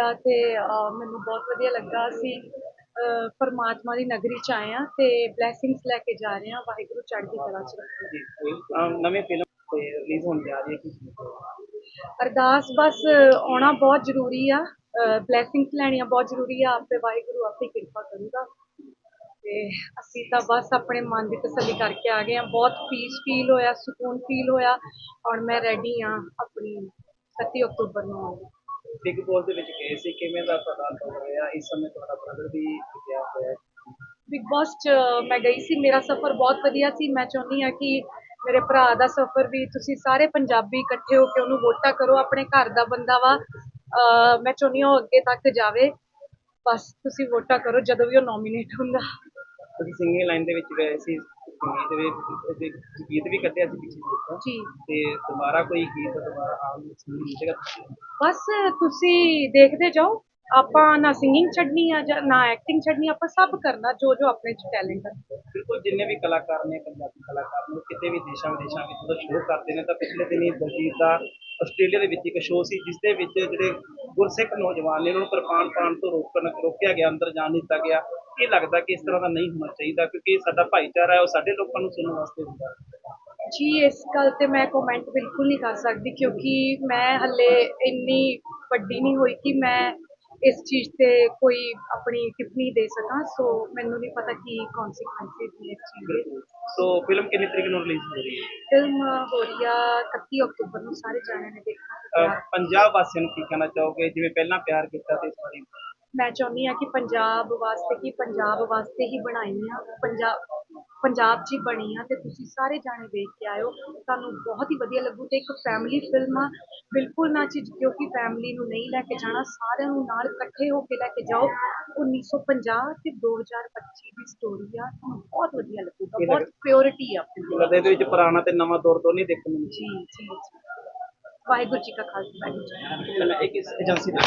ਆ ਤੇ ਮੈਨੂੰ ਬਹੁਤ ਵਧੀਆ ਲੱਗਾ। ਅਸੀਂ ਪਰਮਾਤਮਾ ਦੀ ਨਗਰੀ ਚ ਆਏ ਆ ਤੇ ਬਲੇਸਿੰਗਸ ਲੈ ਕੇ ਜਾ ਰਹੇ ਆ ਵਾਹਿਗੁਰੂ ਚੜ੍ਹਦੀ ਕਲਾ ਚ ਰੱਖੇ ਨਵੀਂ ਫਿਲਮ ਤੇ ਰਿਲੀਜ਼ ਹੋਣ ਜਾ ਰਹੀ ਹੈ ਅਰਦਾਸ ਬਸ ਆਉਣਾ ਬਹੁਤ ਜ਼ਰੂਰੀ ਆ। ਬਲੇਸਿੰਗਸ ਲੈਣੀਆਂ ਬਹੁਤ ਜ਼ਰੂਰੀ ਆ। ਆਪੇ ਵਾਹਿਗੁਰੂ ਆਪੇ ਕਿਰਪਾ ਕਰੂਗਾ। ਤੇ ਅਸੀਂ ਤਾਂ ਬਸ ਆਪਣੇ ਮਨ ਦੀ ਤਸੱਲੀ ਕਰਕੇ ਆ ਗਏ ਆ ਬਹੁਤ ਪੀਸ ਫੀਲ ਹੋਇਆ ਸਕੂਨ ਫੀਲ ਹੋਇਆ। ਹੁਣ ਮੈਂ ਰੈਡੀ ਆ ਆਪਣੀ 31 ਅਕਤੂਬਰ ਨੂੰ ਆਉਣ। ਬਿਗ ਬੋਸ ਦੇ ਵਿੱਚ ਗਏ ਸੀ ਕਿਵੇਂ ਦਾ ਤੁਹਾਡਾ ਅਨੁਭਵ ਰਿਹਾ? ਇਸ ਸਮੇਂ ਤੁਹਾਡਾ ਬ੍ਰਦਰ ਵੀ ਗਿਆ ਹੋਇਆ ਹੈ ਬਿਗ ਬਾਸ ਚ ਮੈਂ ਗਈ ਸੀ ਮੇਰਾ ਸਫ਼ਰ ਬਹੁਤ ਵਧੀਆ ਸੀ। ਮੈਂ ਚਾਹੁੰਦੀ ਆ ਕਿ ਮੇਰੇ ਭਰਾ ਦਾ ਸਫ਼ਰ ਵੀ ਤੁਸੀਂ ਸਾਰੇ ਪੰਜਾਬੀ ਇਕੱਠੇ ਹੋ ਕੇ ਉਹਨੂੰ ਵੋਟਾਂ ਕਰੋ ਆਪਣੇ ਘਰ ਦਾ ਬੰਦਾ ਵਾ। ਅਹ ਮੈਂ ਚਾਹੁੰਦੀ ਹਾਂ ਉਹ ਅੱਗੇ ਤੱਕ ਜਾਵੇ। ਬਸ ਤੁਸੀਂ ਵੋਟਾਂ ਕਰੋ ਜਦੋਂ ਵੀ ਉਹ ਨੋਮੀਨੇਟ ਹੁੰਦਾ। ਤੁਸੀਂ ਸਿੰਗਿੰਗ ਲਾਈਨ ਦੇ ਵਿੱਚ ਗਏ ਸੀ ਗੀਤ ਵੀ ਤੇ ਗੀਤ ਵੀ ਕੱਢਿਆ ਸੀ ਪਿੱਛੇ ਦੇਖਿਆ ਜੀ। ਤੇ ਦੁਬਾਰਾ ਕੋਈ ਗੀਤ ਦੁਬਾਰਾ ਆਉਣ ਦੀ ਬਸ ਤੁਸੀਂ ਦੇਖਦੇ ਜਾਓ ਆਪਾਂ ਨਾ ਸਿੰਗਿੰਗ ਛੱਡਣੀ ਆ ਜਾਂ ਨਾ ਐਕਟਿੰਗ ਛੱਡਣੀ ਆਪਾਂ ਸਭ ਕਰਨਾ ਜੋ ਜੋ ਆਪਣੇ ਚ ਟੈਲੈਂਟ ਹੈ ਬਿਲਕੁਲ ਜਿੰਨੇ ਵੀ ਕਲਾਕਾਰ ਨੇ ਪੰਜਾਬੀ ਕਲਾਕਾਰ ਨੇ ਕਿਤੇ ਵੀ ਦੇਸ਼ਾਂ ਵਿਦੇਸ਼ਾਂ ਵਿੱਚ ਜਦੋਂ ਸ਼ੋਅ ਕਰਦੇ ਨੇ ਤਾਂ ਪਿਛਲੇ ਦਿਨੀ ਦਲਜੀਤ ਦਾ ਆਸਟ੍ਰੇਲੀਆ ਦੇ ਵਿੱਚ ਇੱਕ ਸ਼ੋਅ ਸੀ ਜਿਸ ਦੇ ਵਿੱਚ ਜਿਹੜੇ ਗੁਰਸਿੱਖ ਨੌਜਵਾਨ ਨੇ ਉਹਨਾਂ ਨੂੰ ਕਿਰਪਾਨ ਪਾਉਣ ਤੋਂ ਰੋਕਣ ਰੋਕਿਆ ਗਿਆ ਅੰਦਰ ਜਾਣ ਨਹੀਂ ਦਿੱਤਾ ਗਿਆ। ਇਹ ਲੱਗਦਾ ਕਿ ਇਸ ਤਰ੍ਹਾਂ ਦਾ ਨਹੀਂ ਹੋਣਾ ਚਾਹੀਦਾ? ਕਿਉਂਕਿ ਸਾਡਾ ਭਾਈਚਾਰਾ ਹੈ ਉਹ ਸਾਡੇ ਲੋਕਾਂ ਨੂੰ ਸੁਣਨ ਵਾਸਤੇ ਹੁੰਦਾ ਜੀ ਇਸ ਗੱਲ ਤੇ ਮੈਂ ਕਮੈਂਟ ਬਿਲਕੁਲ ਨਹੀਂ ਕਰ ਸਕਦੀ ਕਿਉਂਕਿ ਮੈਂ ਹੱਲੇ ਇੰਨੀ ਵੱਡੀ ਨਹੀਂ ਹੋਈ ਕਿ ਮੈਂ ਇਸ ਚੀਜ਼ ਤੇ ਕੋਈ ਆਪਣੀ ਟਿੱਪਣੀ ਦੇ ਸਕਾਂ। ਸੋ ਮੈਨੂੰ ਨਹੀਂ ਪਤਾ ਕੀ ਕਨਸੀਕੁਐਂਸਿਸ ਨੇ ਇਸ ਚੀਜ਼ ਦੇ। ਸੋ ਫਿਲਮ ਕਿੰਨੀ ਤਰੀਕ ਨੂੰ ਰਿਲੀਜ਼ ਹੋ ਰਹੀ ਹੈ? ਫਿਲਮ ਹੋ ਰਹੀ ਆ 31 ਅਕਤੂਬਰ ਨੂੰ ਸਾਰੇ ਜਾਣਿਆਂ ਨੇ ਦੇਖਣਾ ਪੰਜਾਬ ਵਾਸੀਆਂ ਨੂੰ ਕੀ ਕਹਿਣਾ ਚਾਹੋਗੇ? ਜਿਵੇਂ ਪਹਿਲਾਂ ਪਿਆਰ ਕੀਤਾ ਤੇ ਇਸ ਵਾਰੀ ਮੈਂ ਚਾਹੁੰਦੀ ਹਾਂ ਕਿ ਪੰਜਾਬ ਵਾਸਤੇ ਕੀ ਪੰਜਾਬ ਵਾਸਤੇ ਹੀ ਬਣਾਈ ਆ ਪੰਜਾਬ ਪੰਜਾਬ 'ਚ ਹੀ ਬਣੀ ਆ ਤੇ ਤੁਸੀਂ ਸਾਰੇ ਜਾਣੇ ਦੇਖ ਕੇ ਆਇਓ ਤੁਹਾਨੂੰ ਬਹੁਤ ਹੀ ਵਧੀਆ ਲੱਗੂ ਤੇ ਇੱਕ ਫੈਮਿਲੀ ਫਿਲਮ ਆ ਬਿਲਕੁਲ ਨਾ ਝਿਜਕਿਓ ਕਿ ਫੈਮਿਲੀ ਨੂੰ ਨਹੀਂ ਲੈ ਕੇ ਜਾਣਾ ਸਾਰਿਆਂ ਨੂੰ ਨਾਲ ਇਕੱਠੇ ਹੋ ਕੇ ਲੈ ਕੇ ਜਾਓ 1950 ਤੇ 2025 ਦੀ ਸਟੋਰੀ ਆ ਤੁਹਾਨੂੰ ਬਹੁਤ ਵਧੀਆ ਲੱਗੂਗਾ ਬਹੁਤ ਪਿਓਰਿਟੀ ਆ ਫਿਲਮ ਲੱਗਦਾ ਇਹਦੇ ਵਿੱਚ ਪੁਰਾਣਾ ਤੇ ਨਵਾਂ ਦੌਰ ਦੋਨੇ ਦੇਖਣ ਨੂੰ ਜੀ ਜੀ ਜੀ। ਵਾਹਿਗੁਰੂ ਜੀ ਕਾ ਖਾਲਸਾ ਵਾਹਿਗੁਰੂ ਜੀ ਕੀ ਫਤਿਹ। ਮਿਲੇਗਾ ਇੱਕ ਏਜੰਸੀ ਦਾ